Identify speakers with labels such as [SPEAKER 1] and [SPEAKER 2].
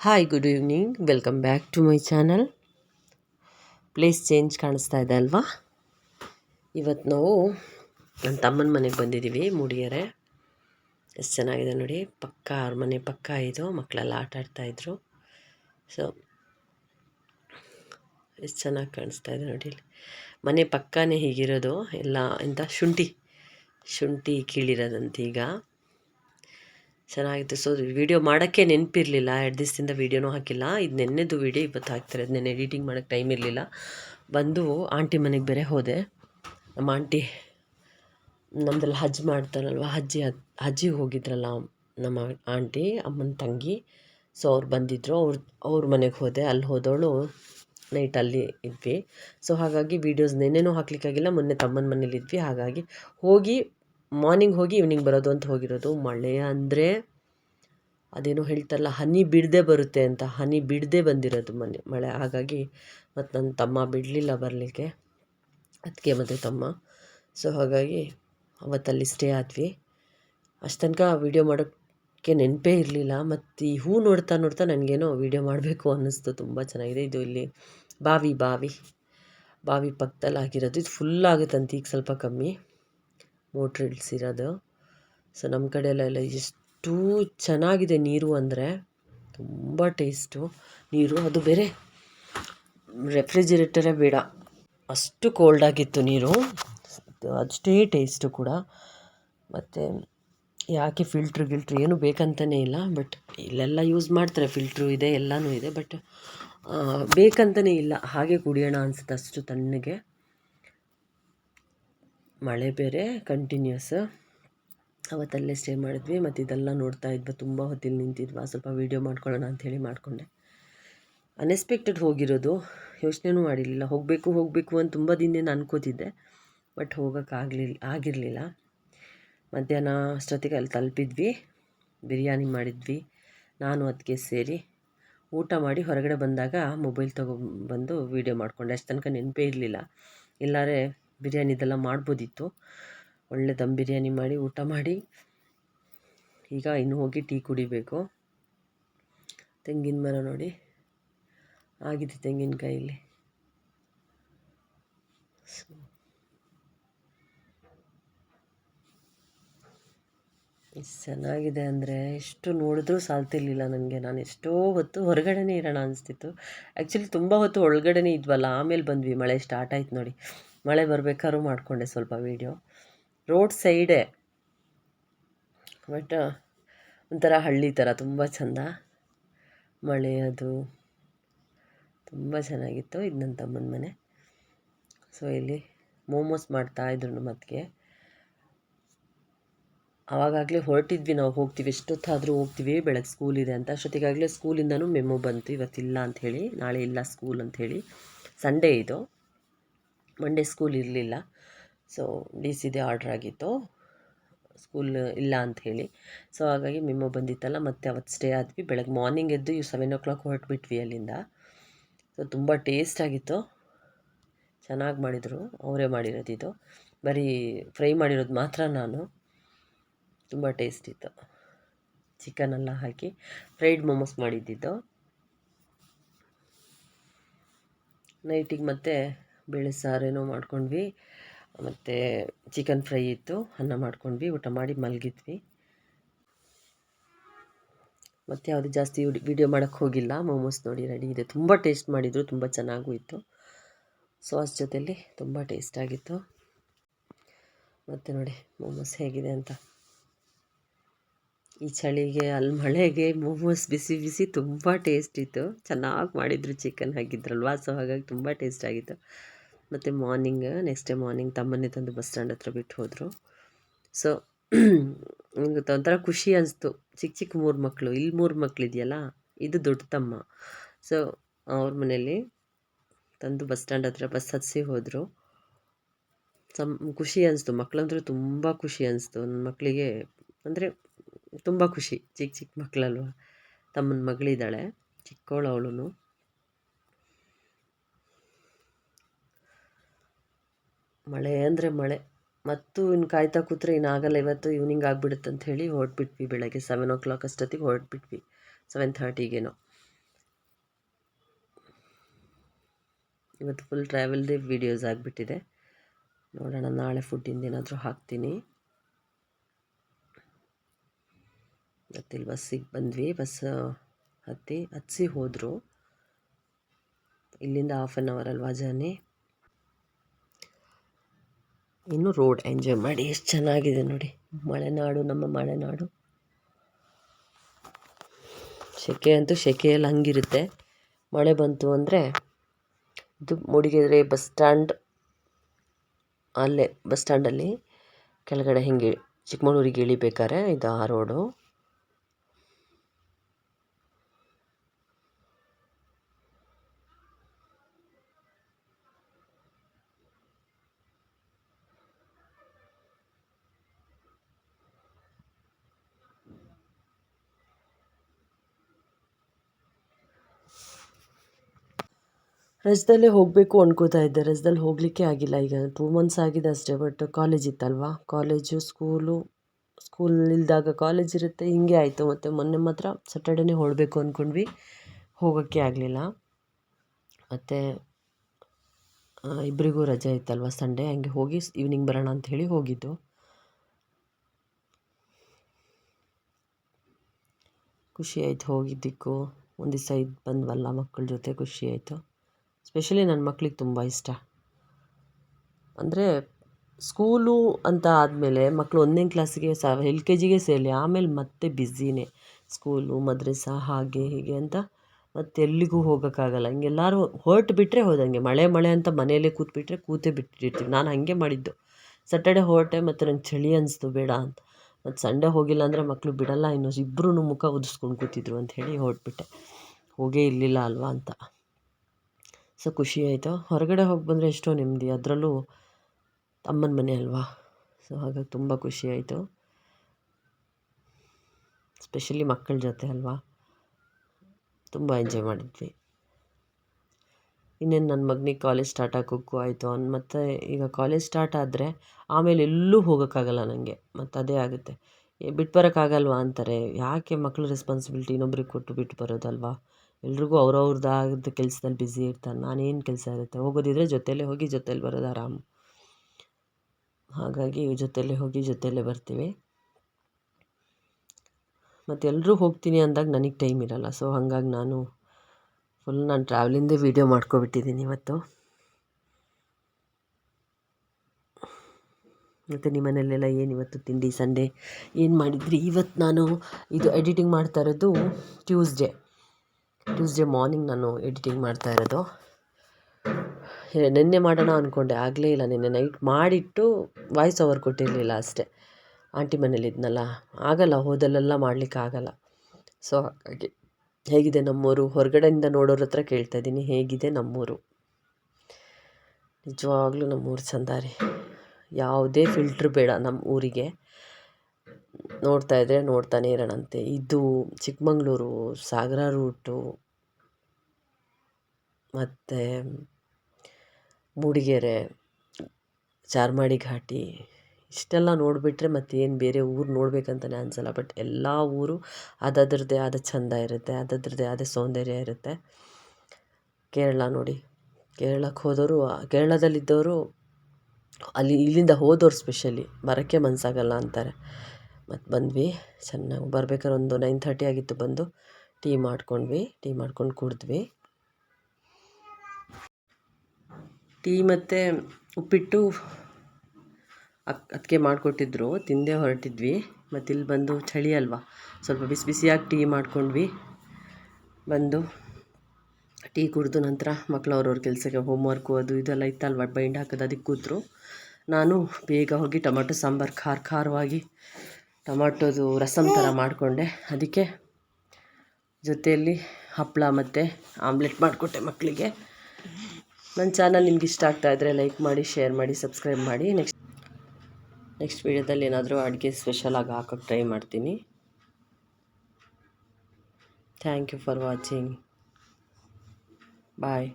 [SPEAKER 1] Hi good evening welcome back to my channel place change ಕಾಣಿಸ್ತಾ ಇದೆ ಅಲ್ವಾ? ಇವತ್ತು ನಾವು ನನ್ನ ತಮ್ಮನ ಮನೆಗೆ ಬಂದಿದ್ದೀವಿ ಮೂಡಿಗೆರೆ. ಎಷ್ಟು ಚೆನ್ನಾಗಿದೆ ನೋಡಿ. ಪಕ್ಕ, ಅವ್ರ ಮನೆ ಪಕ್ಕ ಇದು. ಮಕ್ಕಳೆಲ್ಲ ಆಟ ಆಡ್ತಾಯಿದ್ರು ಸೊ ಎಷ್ಟು ಚೆನ್ನಾಗಿ ಕಾಣಿಸ್ತಾ ಇದೆ ನೋಡಿ ಇಲ್ಲಿ. ಮನೆ ಪಕ್ಕನೇ ಹೀಗಿರೋದು. ಎಲ್ಲ ಎಂಥ ಶುಂಠಿ ಶುಂಠಿ ಕೀಳಿರೋದಂತೀಗ ಚೆನ್ನಾಗಿತ್ತು. ಸೊ ವಿಡಿಯೋ ಮಾಡೋಕ್ಕೆ ನೆನಪಿರಲಿಲ್ಲ. ಎರಡು ದಿವಸದಿಂದ ವೀಡಿಯೋನೂ ಹಾಕಿಲ್ಲ. ಇದು ನೆನ್ನೆದು ವೀಡಿಯೋ ಇವತ್ತು ಹಾಕ್ತಾರೆ. ನೆನ್ನೆ ಎಡಿಟಿಂಗ್ ಮಾಡೋಕ್ಕೆ ಟೈಮ್ ಇರಲಿಲ್ಲ. ಬಂದು ಆಂಟಿ ಮನೆಗೆ ಬೇರೆ ಹೋದೆ. ನಮ್ಮ ಆಂಟಿ ನಮ್ಮದೆಲ್ಲ ಹಜ್ ಮಾಡ್ತಾರಲ್ವ? ಹಜ್ಜಿ ಹಜ್ಜಿ ಹೋಗಿದ್ರಲ್ಲ ನಮ್ಮ ಆಂಟಿ ಅಮ್ಮನ ತಂಗಿ. ಸೊ ಅವ್ರು ಬಂದಿದ್ದರು ಅವ್ರು, ಅವ್ರ ಮನೆಗೆ ಹೋದೆ. ಅಲ್ಲಿ ಹೋದವಳು ನೈಟ್ ಅಲ್ಲಿ ಇದ್ವಿ. ಸೊ ಹಾಗಾಗಿ ವೀಡಿಯೋಸ್ ನೆನ್ನೆನೂ ಹಾಕ್ಲಿಕ್ಕಾಗಿಲ್ಲ. ಮೊನ್ನೆ ತಮ್ಮನ ಮನೇಲಿದ್ವಿ ಹಾಗಾಗಿ ಹೋಗಿ ಮಾರ್ನಿಂಗ್ ಹೋಗಿ ಈವ್ನಿಂಗ್ ಬರೋದು ಅಂತ ಹೋಗಿರೋದು. ಮಳೆ ಅಂದರೆ ಅದೇನೋ ಹೇಳ್ತಾರಲ್ಲ, ಹನಿ ಬಿಡದೆ ಬರುತ್ತೆ ಅಂತ. ಹನಿ ಬಿಡದೆ ಬಂದಿರೋದು ಮನೆ, ಮಳೆ. ಹಾಗಾಗಿ ಮತ್ತು ನನ್ನ ತಮ್ಮ ಬಿಡಲಿಲ್ಲ ಬರಲಿಕ್ಕೆ. ಅದಕ್ಕೆ ಮತ್ತು ತಮ್ಮ. ಸೊ ಹಾಗಾಗಿ ಅವತ್ತಲ್ಲಿ ಸ್ಟೇ ಆದ್ವಿ. ಅಷ್ಟು ತನಕ ವೀಡಿಯೋ ಮಾಡೋಕ್ಕೆ ನೆನಪೇ ಇರಲಿಲ್ಲ. ಮತ್ತು ಈ ಹೂ ನೋಡ್ತಾ ನೋಡ್ತಾ ನನಗೇನೋ ವೀಡಿಯೋ ಮಾಡಬೇಕು ಅನ್ನಿಸ್ತು. ತುಂಬ ಚೆನ್ನಾಗಿದೆ. ಇದು ಇಲ್ಲಿ ಬಾವಿ ಬಾವಿ. ಬಾವಿ ಪಕ್ಕದಲ್ಲಿ ಆಗಿರೋದು ಇದು ಫುಲ್ ಆಗುತ್ತಂತೆ, ಈಗ ಸ್ವಲ್ಪ ಕಮ್ಮಿ. ಮೋಟ್ರ್ ಇಳಿಸಿರೋದು. ಸೊ ನಮ್ಮ ಕಡೆಯಲ್ಲೆಲ್ಲ ಎಷ್ಟು ಚೆನ್ನಾಗಿದೆ ನೀರು ಅಂದರೆ. ತುಂಬ ಟೇಸ್ಟು. ನೀರು ಅದು ಬೇರೆ ರೆಫ್ರಿಜಿರೇಟರೇ ಬೇಡ. ಅಷ್ಟು ಕೋಲ್ಡಾಗಿತ್ತು ನೀರು. ಅಷ್ಟೇ ಟೇಸ್ಟು ಕೂಡ. ಮತ್ತು ಯಾಕೆ ಫಿಲ್ಟ್ರ್ ಗಿಲ್ಟ್ರ್ ಏನು ಬೇಕಂತಲೇ ಇಲ್ಲ. ಬಟ್ ಇಲ್ಲೆಲ್ಲ ಯೂಸ್ ಮಾಡ್ತಾರೆ. ಫಿಲ್ಟ್ರು ಇದೆ, ಎಲ್ಲನೂ ಇದೆ. ಬಟ್ ಬೇಕಂತಲೇ ಇಲ್ಲ. ಹಾಗೆ ಕುಡಿಯೋಣ ಅನಿಸುತ್ತೆ ಅಷ್ಟು ತಣ್ಣಗೆ. ಮಳೆ ಬೇರೆ ಕಂಟಿನ್ಯೂಸ್ ಅವತ್ತಲ್ಲೇ ಸ್ಟೇ ಮಾಡಿದ್ವಿ, ಮತ್ತು ಇದೆಲ್ಲ ನೋಡ್ತಾ ಇದ್ವಿ. ತುಂಬ ಹೊತ್ತಿಲ್ಲಿ ನಿಂತಿದ್ವಾ. ಸ್ವಲ್ಪ ವೀಡಿಯೋ ಮಾಡ್ಕೊಳ್ಳೋಣ ಅಂಥೇಳಿ ಮಾಡಿಕೊಂಡೆ. ಅನ್ಎಕ್ಸ್ಪೆಕ್ಟೆಡ್ ಹೋಗಿರೋದು. ಯೋಚನೆನೂ ಮಾಡಿರಲಿಲ್ಲ. ಹೋಗಬೇಕು ಹೋಗಬೇಕು ಅಂತ ತುಂಬ ದಿನದಿಂದ ಅನ್ಕೋತಿದ್ದೆ. ಬಟ್ ಹೋಗೋಕ್ಕಾಗಲಿಲ್ಲ ಆಗಿರಲಿಲ್ಲ. ಮಧ್ಯಾಹ್ನ ಅಷ್ಟೊತ್ತಿಗೆ ಅಲ್ಲಿ ತಲುಪಿದ್ವಿ. ಬಿರಿಯಾನಿ ಮಾಡಿದ್ವಿ. ನಾನು ಅದಕ್ಕೆ ಸೇರಿ ಊಟ ಮಾಡಿ ಹೊರಗಡೆ ಬಂದಾಗ ಮೊಬೈಲ್ ತೊಗೊಬಂದು ವೀಡಿಯೋ ಮಾಡಿಕೊಂಡೆ. ಅಷ್ಟು ತನಕ ನೆನಪೇ ಇರಲಿಲ್ಲ. ಇಲ್ಲಾರೆ ಬಿರಿಯಾನಿ ಇದೆಲ್ಲ ಮಾಡ್ಬೋದಿತ್ತು. ಒಳ್ಳೆ ದಮ್ ಬಿರಿಯಾನಿ ಮಾಡಿ, ಊಟ ಮಾಡಿ. ಈಗ ಇನ್ನು ಹೋಗಿ ಟೀ ಕುಡಿಬೇಕು. ತೆಂಗಿನ ಮರ ನೋಡಿ. ಆಗಿದೆ ತೆಂಗಿನಕಾಯಲ್ಲಿ ಎಷ್ಟು ಚೆನ್ನಾಗಿದೆ ಅಂದರೆ ಎಷ್ಟು ನೋಡಿದ್ರೂ ಸಾಲ್ತಿರ್ಲಿಲ್ಲ ನನಗೆ ನಾನು ಎಷ್ಟೋ ಹೊತ್ತು ಹೊರಗಡೆನೇ ಇರೋಣ ಅನಿಸ್ತಿತ್ತು. ಆ್ಯಕ್ಚುಲಿ ತುಂಬ ಹೊತ್ತು ಒಳಗಡೆನೇ ಇದ್ವಲ್ಲ, ಆಮೇಲೆ ಬಂದ್ವಿ. ಮಳೆ ಸ್ಟಾರ್ಟ್ ಆಯ್ತು ನೋಡಿ. ಮಳೆ ಬರಬೇಕಾದ್ರೂ ಮಾಡಿಕೊಂಡೆ ಸ್ವಲ್ಪ ವೀಡಿಯೋ ರೋಡ್ ಸೈಡೇ ಬಟ್ ಒಂಥರ ಹಳ್ಳಿ ಥರ ತುಂಬ ಚೆಂದ. ಮಳೆ ಅದು. ತುಂಬ ಚೆನ್ನಾಗಿತ್ತು ಇದು ನನ್ನ ತಮ್ಮನ ಮನೆ. ಸೊ ಇಲ್ಲಿ ಮೋಮೋಸ್ ಮಾಡ್ತಾಯಿದ್ರು ನಮ್ಮ ಅತ್ತಿಗೆ. ಆವಾಗಲೇ ಹೊರಟಿದ್ವಿ ನಾವು, ಹೋಗ್ತೀವಿ. ಎಷ್ಟೊತ್ತಾದರೂ ಹೋಗ್ತೀವಿ, ಬೆಳಗ್ಗೆ ಸ್ಕೂಲ್ ಇದೆ ಅಂತ. ಅಷ್ಟೊತ್ತಿಗಾಗಲೇ ಸ್ಕೂಲಿಂದನೂ ಮೆಮೊ ಬಂತು, ಇವತ್ತಿಲ್ಲ ಅಂಥೇಳಿ ನಾಳೆ ಇಲ್ಲ ಸ್ಕೂಲ್ ಅಂಥೇಳಿ ಸಂಡೇ ಇದು. ಮಂಡೇ ಸ್ಕೂಲ್ ಇರಲಿಲ್ಲ. ಸೊ ಡಿ ಸಿದೇ ಆರ್ಡ್ರ್ ಆಗಿತ್ತು. ಸ್ಕೂಲ್ ಇಲ್ಲ ಅಂಥೇಳಿ ಸೊ ಹಾಗಾಗಿ ಮೆಮೊ ಬಂದಿತ್ತಲ್ಲ, ಮತ್ತೆ ಅವತ್ತು ಸ್ಟೇ ಆದ್ವಿ. ಬೆಳಗ್ಗೆ ಮಾರ್ನಿಂಗ್ ಎದ್ದು ಇವು ಸೆವೆನ್ ಓ ಕ್ಲಾಕ್ ಹೊರಟ್ಬಿಟ್ವಿ ಅಲ್ಲಿಂದ. ಸೊ ತುಂಬ ಟೇಸ್ಟ್ ಆಗಿತ್ತು. ಚೆನ್ನಾಗಿ ಮಾಡಿದರು. ಅವರೇ ಮಾಡಿರೋದು ಇದು. ಬರೀ ಫ್ರೈ ಮಾಡಿರೋದು ಮಾತ್ರ ನಾನು. ತುಂಬ ಟೇಸ್ಟ್ ಇತ್ತು. ಚಿಕನೆಲ್ಲ ಹಾಕಿ ಫ್ರೈಡ್ ಮೊಮೋಸ್ ಮಾಡಿದ್ದಿದ್ದು. ನೈಟಿಗೆ ಮತ್ತೆ ಬೇಳೆ ಸಾರೇನೋ ಮಾಡ್ಕೊಂಡ್ವಿ. ಮತ್ತು ಚಿಕನ್ ಫ್ರೈ ಇತ್ತು, ಅನ್ನ ಮಾಡ್ಕೊಂಡ್ವಿ, ಊಟ ಮಾಡಿ ಮಲಗಿದ್ವಿ. ಮತ್ತು ಯಾವುದು ಜಾಸ್ತಿ ವಿಡಿಯೋ ಮಾಡೋಕ್ಕೆ ಹೋಗಿಲ್ಲ. ಮೋಮೋಸ್ ನೋಡಿ ರೆಡಿ ಇದೆ. ತುಂಬ ಟೇಸ್ಟ್ ಮಾಡಿದರು, ತುಂಬ ಚೆನ್ನಾಗೂ ಇತ್ತು. ಸಾಸ್ ಜೊತೆಯಲ್ಲಿ ತುಂಬ ಟೇಸ್ಟ್ ಆಗಿತ್ತು. ಮತ್ತು ನೋಡಿ ಮೋಮೋಸ್ ಹೇಗಿದೆ ಅಂತ. ಈ ಚಳಿಗೆ ಅಲ್ಲಿ ಮಳೆಗೆ ಮೋಮೋಸ್ ಬಿಸಿ ಬಿಸಿ ತುಂಬ ಟೇಸ್ಟ್ ಇತ್ತು. ಚೆನ್ನಾಗಿ ಮಾಡಿದರು ಚಿಕನ್ ಹಾಕಿದ್ರಲ್ವಾ ಸೊ ಹಾಗಾಗಿ ತುಂಬ ಟೇಸ್ಟ್ ಆಗಿತ್ತು. ಮತ್ತು ಮಾರ್ನಿಂಗ್ ನೆಕ್ಸ್ಟ್ ಡೇ ಮಾರ್ನಿಂಗ್ ತಮ್ಮನ್ನೇ ತಂದು ಬಸ್ ಸ್ಟ್ಯಾಂಡ್ ಹತ್ರ ಬಿಟ್ಟು ಹೋದರು. ಸೊ ನನಗೆ ಒಂಥರ ಖುಷಿ ಅನಿಸ್ತು. ಚಿಕ್ಕ ಚಿಕ್ಕ ಮೂರು ಮಕ್ಕಳು ಇಲ್ಲಿ ಮೂರು ಮಕ್ಕಳಿದೆಯಲ್ಲ ಇದು ದೊಡ್ಡ ತಮ್ಮ. ಸೊ ಅವ್ರ ಮನೇಲಿ ತಂದು ಬಸ್ ಸ್ಟ್ಯಾಂಡ್ ಹತ್ರ ಬಸ್ ಹತ್ತಿಸಿ ಹೋದರು. ಸಮ್, ಖುಷಿ ಅನಿಸ್ತು. ಮಕ್ಕಳಂದ್ರೆ ತುಂಬ ಖುಷಿ ಅನಿಸ್ತು. ನನ್ನ ಮಕ್ಕಳಿಗೆ ಅಂದರೆ ತುಂಬ ಖುಷಿ. ಚಿಕ್ಕ ಚಿಕ್ಕ ಮಕ್ಕಳಲ್ವ ತಮ್ಮನ ಮಗಳಿದ್ದಾಳೆ. ಚಿಕ್ಕವಳು ಅವಳು ಮಳೆ ಅಂದರೆ ಮಳೆ. ಮತ್ತು ಇನ್ನು ಕಾಯ್ತಾ ಕೂತ್ರೆ ಇನ್ನು ಆಗಲ್ಲ, ಇವತ್ತು ಈವ್ನಿಂಗ್ ಆಗಿಬಿಡುತ್ತೆ ಅಂತ ಹೇಳಿ ಹೊರಟ್ಬಿಟ್ವಿ ಬೆಳಗ್ಗೆ ಸೆವೆನ್ ಓ ಕ್ಲಾಕ್ ಅಷ್ಟೊತ್ತಿಗೆ ಹೊರಟ್ಬಿಟ್ವಿ ಸೆವೆನ್ ಥರ್ಟಿಗೇನೋ ಇವತ್ತು ಫುಲ್ ಟ್ರಾವೆಲ್ದೆ ವೀಡಿಯೋಸ್ ಆಗಿಬಿಟ್ಟಿದೆ. ನೋಡೋಣ, ನಾಳೆ ಫುಡ್ಡಿಂದ ಏನಾದರೂ ಹಾಕ್ತೀನಿ. ಮತ್ತಿಲ್ಲಿ ಬಸ್ಸಿಗೆ ಬಂದ್ವಿ, ಬಸ್ ಹತ್ತಿ, ಹತ್ಸಿ ಹೋದರು. ಇಲ್ಲಿಂದ ಹಾಫ್ ಆನ್ ಅವರ್ ಅಲ್ವಾ ಜರ್ನಿ ಇನ್ನು ರೋಡ್ ಎಂಜಾಯ್ ಮಾಡಿ ಎಷ್ಟು ಚೆನ್ನಾಗಿದೆ ನೋಡಿ. ಮಲೆನಾಡು, ನಮ್ಮ ಮಲೆನಾಡು. ಸೆಕೆ ಅಂತೂ ಸೆಕೆಯಲ್ಲಿ ಹಂಗಿರುತ್ತೆ. ಮಳೆ ಬಂತು ಅಂದರೆ ಇದು ಮೂಡಿಗೆರೆ ಬಸ್ ಸ್ಟ್ಯಾಂಡ್ ಅಲ್ಲೇ, ಬಸ್ ಸ್ಟ್ಯಾಂಡಲ್ಲಿ ಕೆಳಗಡೆ ಹಿಂಗೆ ಚಿಕ್ಕಮಗಳೂರಿಗೆ ಇಳಿಬೇಕಾದ್ರೆ ಇದು ಆ ರೋಡು ರಜದಲ್ಲೇ ಹೋಗಬೇಕು ಅನ್ಕೋತಾ ಇದ್ದೆ. ರಜದಲ್ಲಿ ಹೋಗಲಿಕ್ಕೆ ಆಗಿಲ್ಲ. ಈಗ ಟೂ ಮಂತ್ಸ್ ಆಗಿದೆ ಅಷ್ಟೇ ಬಟ್ ಕಾಲೇಜ್ ಇತ್ತಲ್ವಾ? ಕಾಲೇಜು ಸ್ಕೂಲು ಸ್ಕೂಲ್ ಇಲ್ದಾಗ ಕಾಲೇಜ್ ಇರುತ್ತೆ, ಹಿಂಗೆ ಆಯಿತು. ಮತ್ತು ಮೊನ್ನೆ ಮಾತ್ರ ಸಟರ್ಡೇನೇ ಹೊರಡಬೇಕು ಅಂದ್ಕೊಂಡ್ವಿ ಹೋಗೋಕ್ಕೆ ಆಗಲಿಲ್ಲ. ಮತ್ತು ಇಬ್ಬರಿಗೂ ರಜೆ ಇತ್ತಲ್ವ ಸಂಡೇ ಹಂಗೆ ಹೋಗಿ ಈವ್ನಿಂಗ್ ಬರೋಣ ಅಂತ ಹೇಳಿ ಹೋಗಿದ್ದು. ಖುಷಿ ಆಯಿತು ಹೋಗಿದ್ದಕ್ಕೂ. ಒಂದು ದಿವಸ ಇದು ಬಂದ್ವಲ್ಲ ಮಕ್ಕಳ ಜೊತೆ, ಖುಷಿ ಆಯಿತು. ಸ್ಪೆಷಲಿ ನನ್ನ ಮಕ್ಳಿಗೆ ತುಂಬ ಇಷ್ಟ. ಅಂದರೆ ಸ್ಕೂಲು ಅಂತ ಆದಮೇಲೆ ಮಕ್ಕಳು ಒಂದನೇ ಕ್ಲಾಸಿಗೆ ಸ, ಎಲ್ ಕೆ ಜಿಗೆ ಸೇರಲಿ, ಆಮೇಲೆ ಮತ್ತೆ ಬ್ಯುಸಿನೇ ಸ್ಕೂಲು ಮದ್ರಸ, ಹಾಗೆ ಹೀಗೆ ಅಂತ ಮತ್ತೆ ಎಲ್ಲಿಗೂ ಹೋಗೋಕ್ಕಾಗಲ್ಲ. ಹಿಂಗೆಲ್ಲರೂ ಹೊರಟು ಬಿಟ್ಟರೆ ಹೋದಂಗೆ. ಮಳೆ ಮಳೆ ಅಂತ ಮನೆಯಲ್ಲೇ ಕೂತ್ಬಿಟ್ರೆ ಕೂತೇ ಬಿಟ್ಟಿರ್ತೀವಿ. ನಾನು ಹಾಗೆ ಮಾಡಿದ್ದು. ಸಟರ್ಡೆ ಹೊರಟೆ ಮತ್ತು ನಂಗೆ ಚಳಿ ಅನಿಸ್ತು, ಬೇಡ ಅಂತ. ಮತ್ತು ಸಂಡೇ ಹೋಗಿಲ್ಲ ಅಂದರೆ ಮಕ್ಕಳು ಬಿಡಲ್ಲ ಇನ್ನೊಂದು ಇಬ್ಬರೂ ಮುಖ ಉದಿಸ್ಕೊಂಡು ಕೂತಿದ್ರು ಅಂತ ಹೇಳಿ ಹೊರಟುಬಿಟ್ಟೆ ಹೋಗೇ ಇರಲಿಲ್ಲ ಅಲ್ವಾ ಅಂತ. ಸೊ ಖುಷಿ ಆಯಿತು. ಹೊರಗಡೆ ಹೋಗಿ ಬಂದರೆ ಎಷ್ಟೋ ನೆಮ್ಮದಿ, ಅದರಲ್ಲೂ ಅಮ್ಮನ ಮನೆ ಅಲ್ವಾ? ಸೊ ಹಾಗಾಗಿ ತುಂಬ ಖುಷಿ ಆಯಿತು. ಸ್ಪೆಷಲಿ ಮಕ್ಕಳ ಜೊತೆ ಅಲ್ವಾ? ತುಂಬ ಎಂಜಾಯ್ ಮಾಡಿದ್ವಿ. ಇನ್ನೇನು ನನ್ನ ಮಗನಿಗೆ ಕಾಲೇಜ್ ಸ್ಟಾರ್ಟ್ ಆಗೋಕ್ಕೂ ಆಯಿತು. ಅವ್ನು ಮತ್ತು ಈಗ ಕಾಲೇಜ್ ಸ್ಟಾರ್ಟ್ ಆದರೆ ಆಮೇಲೆ ಎಲ್ಲೂ ಹೋಗೋಕ್ಕಾಗಲ್ಲ ನನಗೆ ಮತ್ತು ಅದೇ ಆಗುತ್ತೆ. ಬಿಟ್ಟು ಬರೋಕ್ಕಾಗಲ್ವಾ ಅಂತಾರೆ. ಯಾಕೆ ಮಕ್ಳ ರೆಸ್ಪಾನ್ಸಿಬಿಲಿಟಿ ಇನ್ನೊಬ್ರಿಗೆ ಕೊಟ್ಟು ಬಿಟ್ಟು ಬರೋದಲ್ವಾ? ಎಲ್ರಿಗೂ ಅವ್ರವ್ರದ್ದಾದ ಕೆಲ್ಸದಲ್ಲಿ ಬಿಝಿ ಇರ್ತಾರೆ ನಾನೇನು ಕೆಲಸ ಇರುತ್ತೆ? ಹೋಗೋದಿದ್ರೆ ಜೊತೆಯಲ್ಲೇ ಹೋಗಿ ಜೊತೇಲಿ ಬರೋದು ಆರಾಮು. ಹಾಗಾಗಿ ಜೊತೆಯಲ್ಲೇ ಹೋಗಿ ಜೊತೆಯಲ್ಲೇ ಬರ್ತೀವಿ. ಮತ್ತು ಎಲ್ಲರೂ ಹೋಗ್ತೀನಿ ಅಂದಾಗ ನನಗೆ ಟೈಮ್ ಇರಲ್ಲ. ಸೊ ಹಾಗಾಗಿ ನಾನು ಫುಲ್ ನಾನು ಟ್ರಾವೆಲಿಂದೇ ವೀಡಿಯೋ ಮಾಡ್ಕೊಬಿಟ್ಟಿದ್ದೀನಿ ಇವತ್ತು. ಮತ್ತು ನಿಮ್ಮ ಮನೆಯಲ್ಲೆಲ್ಲ ಏನು ಇವತ್ತು ತಿಂಡಿ, ಸಂಡೇ? ಏನು ಮಾಡಿದ್ರಿ? ಇವತ್ತು ನಾನು ಇದು ಎಡಿಟಿಂಗ್ ಮಾಡ್ತಾ ಇರೋದು ಟ್ಯೂಸ್ಡೇ ಟ್ಯೂಸ್ಡೇ ಮಾರ್ನಿಂಗ್ ನಾನು ಎಡಿಟಿಂಗ್ ಮಾಡ್ತಾ ಇರೋದು. ನಿನ್ನೆ ಮಾಡೋಣ ಅಂದ್ಕೊಂಡೆ ಆಗಲೇ ಇಲ್ಲ ನಿನ್ನೆ ನೈಟ್ ಮಾಡಿಟ್ಟು ವಾಯ್ಸ್ ಓವರ್ ಕೊಟ್ಟಿರಲಿಲ್ಲ ಅಷ್ಟೇ. ಆಂಟಿ ಮನೇಲಿದ್ನಲ್ಲ ಆಗಲ್ಲ, ಹೋದಲ್ಲೆಲ್ಲ ಮಾಡಲಿಕ್ಕಾಗಲ್ಲ ಸೊ ಹಾಗಾಗಿ, ಹೇಗಿದೆ ನಮ್ಮೂರು? ಹೊರಗಡೆಯಿಂದ ನೋಡೋರ ಹತ್ರ ಕೇಳ್ತಾ ಇದ್ದೀನಿ, ಹೇಗಿದೆ ನಮ್ಮೂರು? ನಿಜವಾಗ್ಲೂ ನಮ್ಮೂರು ಚಂದ ರೀ ಯಾವುದೇ ಫಿಲ್ಟ್ರ್ ಬೇಡ ನಮ್ಮ ಊರಿಗೆ. ನೋಡ್ತಾ ಇದ್ದರೆ ನೋಡ್ತಾನೆ ಇರೋಣಂತೆ. ಇದು ಚಿಕ್ಕಮಂಗ್ಳೂರು ಸಾಗರ ರೂಟು. ಮತ್ತು ಮೂಡಿಗೆರೆ, ಚಾರ್ಮಾಡಿ ಘಾಟಿ, ಇಷ್ಟೆಲ್ಲ ನೋಡಿಬಿಟ್ರೆ ಮತ್ತೇನು ಬೇರೆ ಊರು ನೋಡಬೇಕಂತಲೇ ಅನಿಸಲ್ಲ. ಬಟ್ ಎಲ್ಲ ಊರು ಅದದ್ರದ್ದೇ ಆದ ಚೆಂದ ಇರುತ್ತೆ, ಅದದ್ರದ್ದೇ ಆದ ಸೌಂದರ್ಯ ಇರುತ್ತೆ. ಕೇರಳ ನೋಡಿ. ಕೇರಳಕ್ಕೆ ಹೋದವರು ಕೇರಳದಲ್ಲಿದ್ದವರು ಅಲ್ಲಿ ಇಲ್ಲಿಂದ ಹೋದವ್ರು ಸ್ಪೆಷಲಿ ಬರೋಕ್ಕೆ ಮನಸ್ಸಾಗಲ್ಲ ಅಂತಾರೆ. ಮತ್ತು ಬಂದ್ವಿ. ಚೆನ್ನಾಗಿ ಬರ್ಬೇಕಾದ್ರೆ ಒಂದು ನೈನ್ ಥರ್ಟಿ ಆಗಿತ್ತು ಬಂದು. ಟೀ ಮಾಡ್ಕೊಂಡ್ವಿ. ಟೀ ಮಾಡ್ಕೊಂಡು ಕುಡಿದ್ವಿ. ಟೀ ಮತ್ತು ಉಪ್ಪಿಟ್ಟು ಅಕ್ ಅದಕ್ಕೆ ಮಾಡಿಕೊಟ್ಟಿದ್ರು. ತಿಂದೇ ಹೊರಟಿದ್ವಿ. ಮತ್ತು ಇಲ್ಲಿ ಬಂದು ಚಳಿ ಅಲ್ವಾ. ಸ್ವಲ್ಪ ಬಿಸಿ ಬಿಸಿಯಾಗಿ ಟೀ ಮಾಡ್ಕೊಂಡ್ವಿ. ಬಂದು ಟೀ ಕುಡಿದು ನಂತರ ಮಕ್ಕಳು ಅವ್ರವ್ರ ಕೆಲಸಕ್ಕೆ ಹೋಮ್ವರ್ಕು ಅದು ಇದೆಲ್ಲ ಇತ್ತಲ್ವ ಬೈಂಡ್ ಹಾಕೋದು ಅದಕ್ಕೆ ಕೂತರು. ನಾನು ಬೇಗ ಹೋಗಿ ಟೊಮೆಟೊ ಸಾಂಬಾರು ಖಾರ ಖಾರವಾಗಿ ಟೊಮಾಟೋದು ರಸಮ್ ಥರ ಮಾಡಿಕೊಂಡೆ. ಅದಕ್ಕೆ ಜೊತೆಯಲ್ಲಿ ಹಪ್ಪಳ ಮತ್ತು ಆಮ್ಲೆಟ್ ಮಾಡಿಕೊಟ್ಟೆ ಮಕ್ಕಳಿಗೆ. ನನ್ನ ಚಾನಲ್ ನಿಮ್ಗೆ ಇಷ್ಟ ಆಗ್ತಾಯಿದ್ರೆ ಲೈಕ್ ಮಾಡಿ, ಶೇರ್ ಮಾಡಿ, ಸಬ್ಸ್ಕ್ರೈಬ್ ಮಾಡಿ. ನೆಕ್ಸ್ಟ್ ನೆಕ್ಸ್ಟ್ ವೀಡಿಯೋದಲ್ಲಿ ಏನಾದರೂ ಅಡುಗೆ ಸ್ಪೆಷಲಾಗಿ ಹಾಕೋಕ್ಕೆ ಟ್ರೈ ಮಾಡ್ತೀನಿ. Thank you for watching. Bye.